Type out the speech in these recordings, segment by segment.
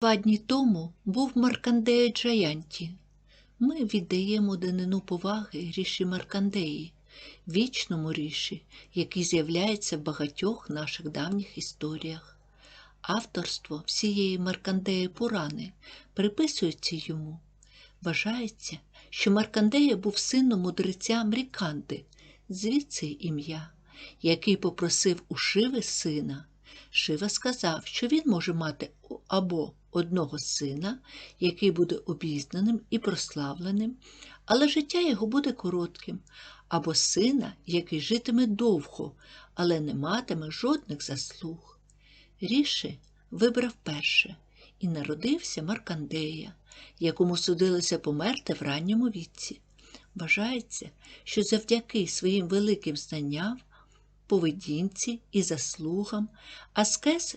Два дні тому був Маркандея Джаянті. Ми віддаємо данину поваги ріші Маркандеї, вічному ріші, який з'являється в багатьох наших давніх історіях. Авторство всієї Маркандеї Пурани приписується йому. Вважається, що Маркандея був сином мудреця Мріканти, звідси ім'я, який попросив у Шиви сина. Шива сказав, що він може мати або одного сина, який буде обізнаним і прославленим, але життя його буде коротким, або сина, який житиме довго, але не матиме жодних заслуг. Ріши вибрав перше і народився Маркандея, якому судилося померти в ранньому віці. Вважається, що завдяки своїм великим знанням, поведінці і заслугам Аскез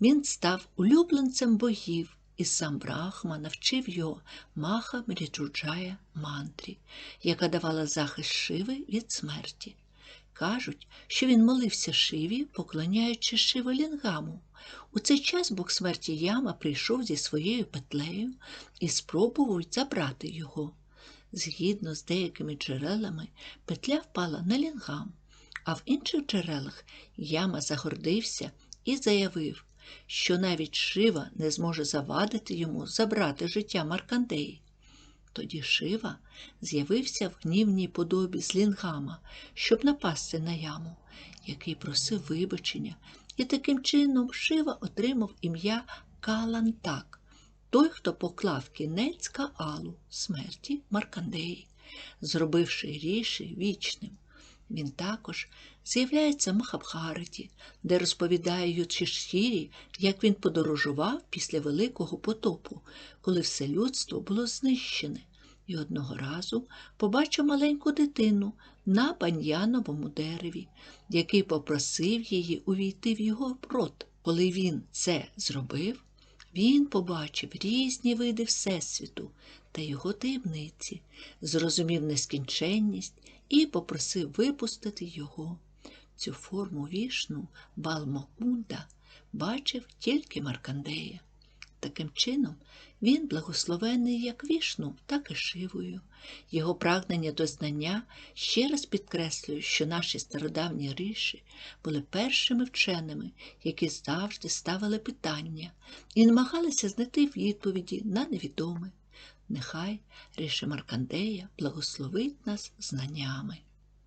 він став улюбленцем богів, і сам Брахма навчив його Маха Мріджуджая мантрі, яка давала захист Шиви від смерті. Кажуть, що він молився Шиві, поклоняючи Шиву Лінгаму. У цей час Бог смерті Яма прийшов зі своєю петлею і спробував забрати його. Згідно з деякими джерелами, петля впала на лінгам, а в інших джерелах Яма загордився і заявив, що навіть Шива не зможе завадити йому забрати життя Маркандеї. Тоді Шива з'явився в гнівній подобі з лінгама, щоб напасти на яму, який просив вибачення, і таким чином Шива отримав ім'я Калантак, той, хто поклав кінець Каалу, смерті Маркандеї, зробивши ріші вічним. Він також з'являється в Махабхараті, де розповідає Юдшишхірі, як він подорожував після Великого потопу, коли все людство було знищене, і одного разу побачив маленьку дитину на баньяновому дереві, який попросив її увійти в його рот. Коли він це зробив, він побачив різні види Всесвіту та його таємниці, зрозумів нескінченність і попросив випустити його. Цю форму вішну Балмокунда бачив тільки Маркандея. Таким чином, він благословений як вішну, так і шивою. Його прагнення до знання ще раз підкреслює, що наші стародавні ріші були першими вченими, які завжди ставили питання і намагалися знайти відповіді на невідоме. Нехай ріші Маркандея благословить нас знаннями.